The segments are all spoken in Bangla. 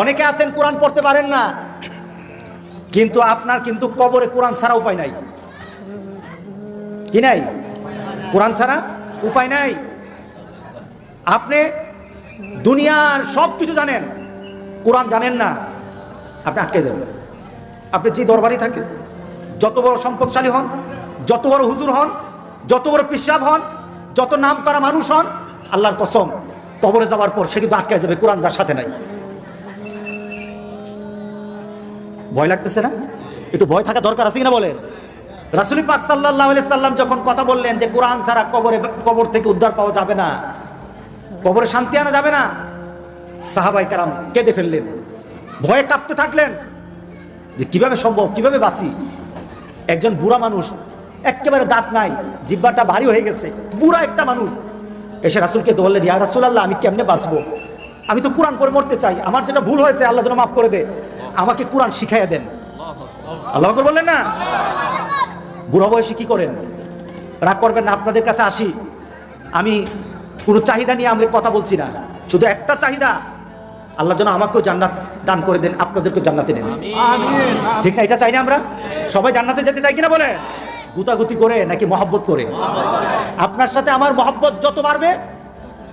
অনেকে আছেন কোরআন পড়তে পারেন না, কিন্তু আপনার কিন্তু কবরে কোরআন ছাড়া উপায় নাই। কি নাই? কোরআন ছাড়া উপায় নাই। আপনি দুনিয়ার সব কিছু জানেন, কোরআন জানেন না, আপনি আটকে যাবেন। আপনি যে দরবারই থাকেন, যত বড় সম্পদশালী হন, যত বড় হুজুর হন, যত বড় পিসাব হন, যত নাম করা মানুষ হন, আল্লাহর কসম, কবরে যাওয়ার পর সে কিন্তু আটকে যাবে, কোরআন যার সাথে নাই। ভয় লাগতেছে না? একটু ভয় থাকা দরকার আছে কিনা বলেন? রাসুলি পাক সাল্লাহ সাল্লাম যখন কথা বললেন যে কোরআন ছাড়া কবরে, কবর থেকে উদ্ধার পাওয়া যাবে না, কবরে শান্তি আনা যাবে না সাহাবাই কারাম কেঁদে ফেললেন। ভয়ে কাঁপতে থাকলেন যে কীভাবে সম্ভব, কীভাবে বাঁচি? একজন বুড়া মানুষ, একেবারে দাঁত নাই, জিব্বাটা ভারী হয়ে গেছে, বুড়া একটা মানুষ। এসে রাসুলকে বললেন, ইয়া রাসুল আল্লাহ আমি কেমনে বাঁচবো? আমি তো কোরআন করে মরতে চাই, আমার যেটা ভুল হয়েছে, আল্লাহ যেন মাফ করে দে। আমাকে কোরআন শিখাইয়া দেন। আল্লাহ বললেন না? বুড়া বয়সে কি করেন? রাগ করবেন না আপনাদের কাছে আসি। আমি কোনো চাহিদা নিয়ে আমরা কথা বলছি না। শুধু একটা চাহিদা আল্লাহ যেন আমাকেও জান্নাত দান করে দেন আপনাদেরকেও জান্নাতে নেন। ঠিক না এটা চাই না আমরা? সবাই জান্নাতে যেতে চাই কিনা বলে? গুতাগুতি করে নাকি মহাব্বত করে? আপনার সাথে আমার মহাব্বত যত বাড়বে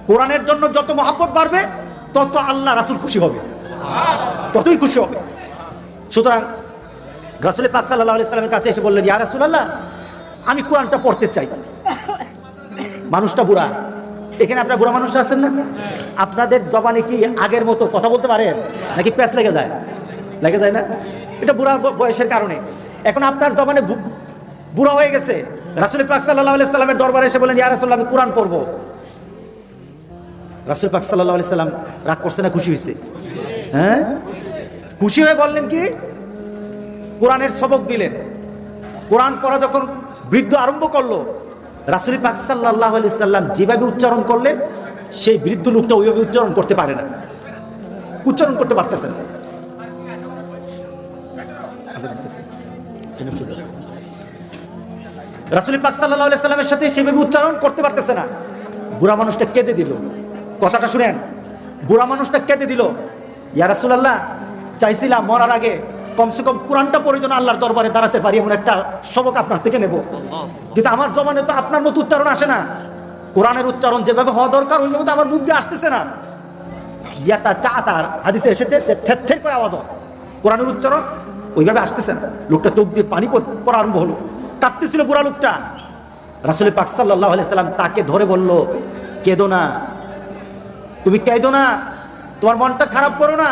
কোরআনের জন্য যত মহাব্বত বাড়বে তত আল্লাহ রাসুল খুশি হবে। ততই খুশি হবে। সুতরাং রাসুল পাক সাল্লাহ সাল্লামের কাছে এসে বললেন, ইয়া রাসুলাল্লাহ, আমি কোরআনটা পড়তে চাই। মানুষটা বুড়া। এখানে আপনার বুড়া মানুষ আছেন না? আপনাদের জবানে কি আগের মতো কথা বলতে পারেন নাকি প্যাঁচ লেগে যায়? লেগে যায় না? এটা বুড়া বয়সের কারণে। এখন আপনার জবানে বুড়া হয়ে গেছে। রাসুল পাক সাল্লাহ সাল্লামের দরবারে এসে বলেন ইয়া রাসুল্লাহ আমি কোরআন পড়ব। রাসুল পাক সাল্লাহ সাল্লাম রাগ করছে না, খুশি হয়েছে? হ্যাঁ? খুশি হয়ে বললেন কি? কোরআনের সবক দিলেন। কোরআন পড়া যখন বৃদ্ধ আরম্ভ করল, রাসুল পাক সাল্লাহ আলি সাল্লাম যেভাবে উচ্চারণ করলেন, সেই বৃদ্ধ লোকটা ওইভাবে উচ্চারণ করতে পারে না। উচ্চারণ করতে পারতেছে না। রাসুল পাক সাল্লাহ আলি সাল্লামের সাথে সেভাবে উচ্চারণ করতে পারতেছে না। বুড়া মানুষটা কেঁদে দিল। কথাটা শুনেন। বুড়া মানুষটা কেঁদে দিল। ইয়া রাসুলাল্লাহ চাইছিলাম মরার আগে কমসে কম কোরআনটা পড়ে যেন আল্লাহর দরবারে দাঁড়াতে পারি, এমন একটা সবক আপনার থেকে নেব। কিন্তু আমার জমানে তো আপনার মতো উচ্চারণ আসে না। কোরআনের উচ্চারণ যেভাবে হওয়া দরকার ওইভাবে তো আমার মুখ দিয়ে আসতেছে না। ইয়াতা তা তার হাদিসে এসেছে যে থের থের করে আওয়াজ হয়। কোরআনের উচ্চারণ ওইভাবে আসতেছে না। লোকটা চোখ দিয়ে পানি পড়া আরম্ভ হলো। কাঁদতেছিল বুড়া লোকটা। রাসুল পাক সাল্লাহ সাল্লাম তাকে ধরে বলল, কেঁদো না। তুমি কেঁদো না। তোমার মনটা খারাপ করো না।